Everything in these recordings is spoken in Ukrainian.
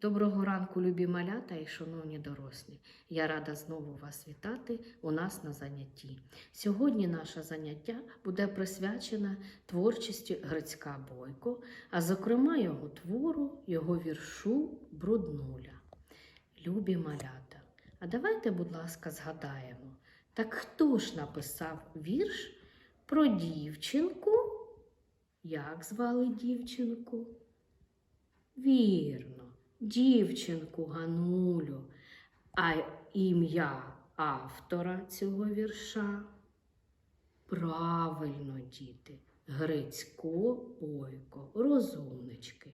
Доброго ранку, любі малята і шановні дорослі. Я рада знову вас вітати у нас на занятті. Сьогодні наше заняття буде присвячене творчості Грицька Бойко, а зокрема його твору, його віршу Бруднуля. Любі малята, а давайте, будь ласка, згадаємо, так хто ж написав вірш про дівчинку? Як звали дівчинку? Вірно, дівчинку Ганулю. А ім'я автора цього вірша? Правильно, діти, Грицько Бойко, розумнички.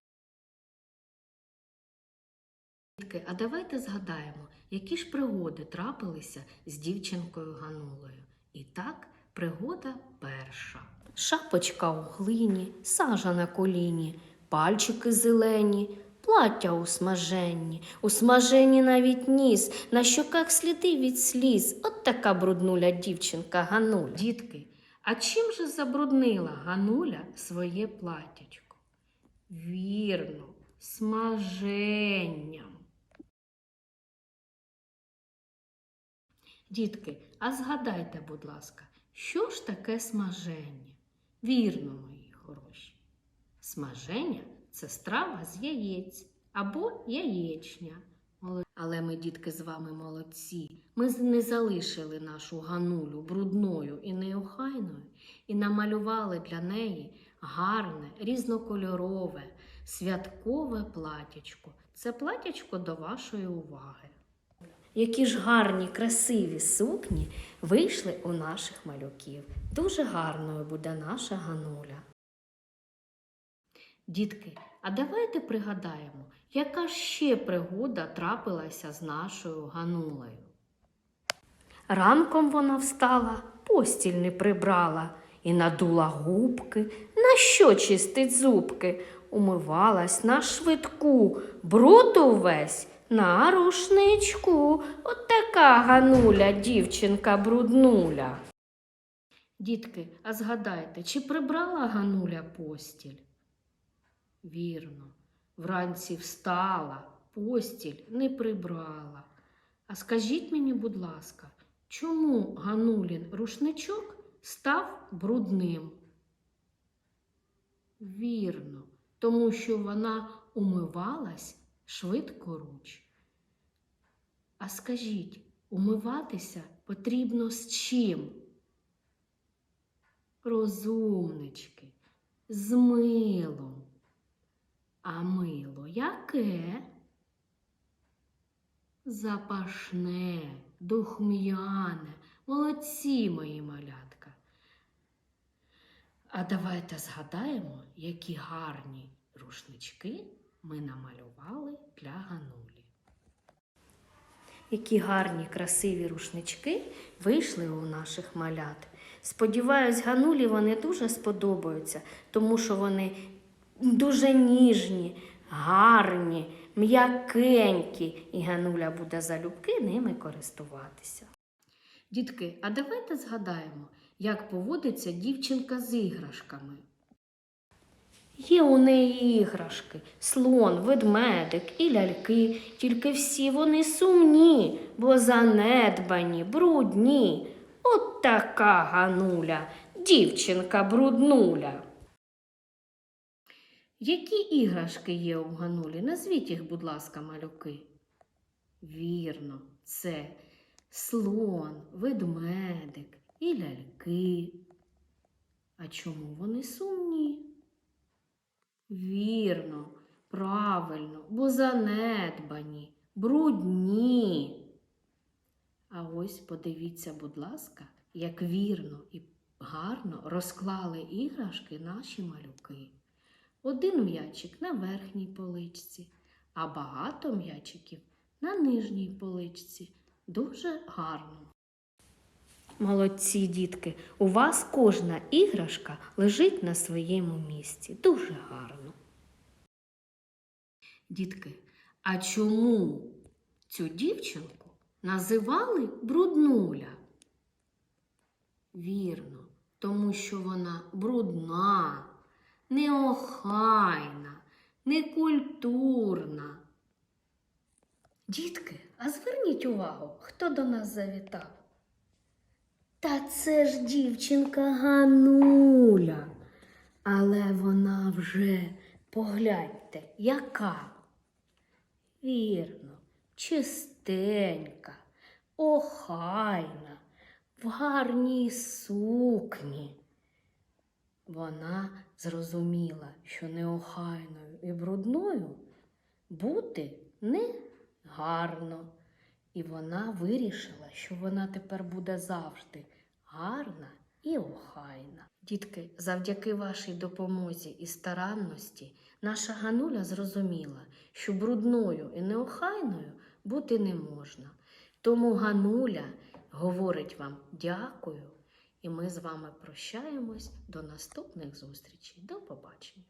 А давайте згадаємо, які ж пригоди трапилися з дівчинкою Ганулею. І так, пригода перша. Шапочка у глині, сажа на коліні, пальчики зелені, плаття у смаженні, у смаженні навіть ніс, на щоках сліди від сліз. От така бруднуля дівчинка Гануля. Дітки, а чим же забруднила Гануля своє платтячко? Вірно, смаженням. Дітки, а згадайте, будь ласка, що ж таке смаження? Вірно, мої хороші. Смаження це страва з яєць або яєчня. Але ми, дітки, з вами молодці. Ми не залишили нашу ганулю брудною і неохайною і намалювали для неї гарне, різнокольорове, святкове платячко. Це платячко до вашої уваги. Які ж гарні, красиві сукні вийшли у наших малюків. Дуже гарною буде наша Гануля. Дітки, а давайте пригадаємо, яка ще пригода трапилася з нашою Ганулею. Ранком вона встала, постіль не прибрала і надула губки. На що чистить зубки? Умивалась на швидку, бруд увесь на рушничку. От така гануля, дівчинка бруднуля. Дітки, а згадайте, чи прибрала Гануля постіль? Вірно, вранці встала, постіль не прибрала. А скажіть мені, будь ласка, чому Ганулін рушничок став брудним? Вірно, тому що вона умивалась швидкоруч. А скажіть, умиватися потрібно з чим? Розумнички, з милом. А мило яке? Запашне, духм'яне, молодці мої малятка. А давайте згадаємо, які гарні рушнички ми намалювали для Ганулі. Які гарні красиві рушнички вийшли у наших малят. Сподіваюсь, Ганулі вони дуже сподобаються, тому що вони дуже ніжні, гарні, м'якенькі, і Гануля буде залюбки ними користуватися. Дітки, а давайте згадаємо, як поводиться дівчинка з іграшками. Є у неї іграшки, слон, ведмедик і ляльки, тільки всі вони сумні, бо занедбані, брудні. От така гануля, дівчинка бруднуля. Які іграшки є у Ганулі? Назвіть їх, будь ласка, малюки. Вірно, це слон, ведмедик і ляльки. А чому вони сумні? Вірно, правильно, бо занедбані, брудні. А ось подивіться, будь ласка, як вірно і гарно розклали іграшки наші малюки. Один м'ячик на верхній поличці, а багато м'ячиків на нижній поличці. Дуже гарно. Молодці, дітки, у вас кожна іграшка лежить на своєму місці. Дуже гарно. Дітки, а чому цю дівчинку називали бруднуля? Вірно, тому що вона брудна, неохайна, некультурна. Дітки, а зверніть увагу, хто до нас завітав? Та це ж дівчинка Гануля. Але вона вже, погляньте, яка? Вірно, чистенька, охайна, в гарній сукні. Вона зрозуміла, що неохайною і брудною бути не гарно. І вона вирішила, що вона тепер буде завжди гарна і охайна. Дітки, завдяки вашій допомозі і старанності наша Гануля зрозуміла, що брудною і неохайною бути не можна. Тому Гануля говорить вам дякую, і ми з вами прощаємось до наступних зустрічей. До побачення!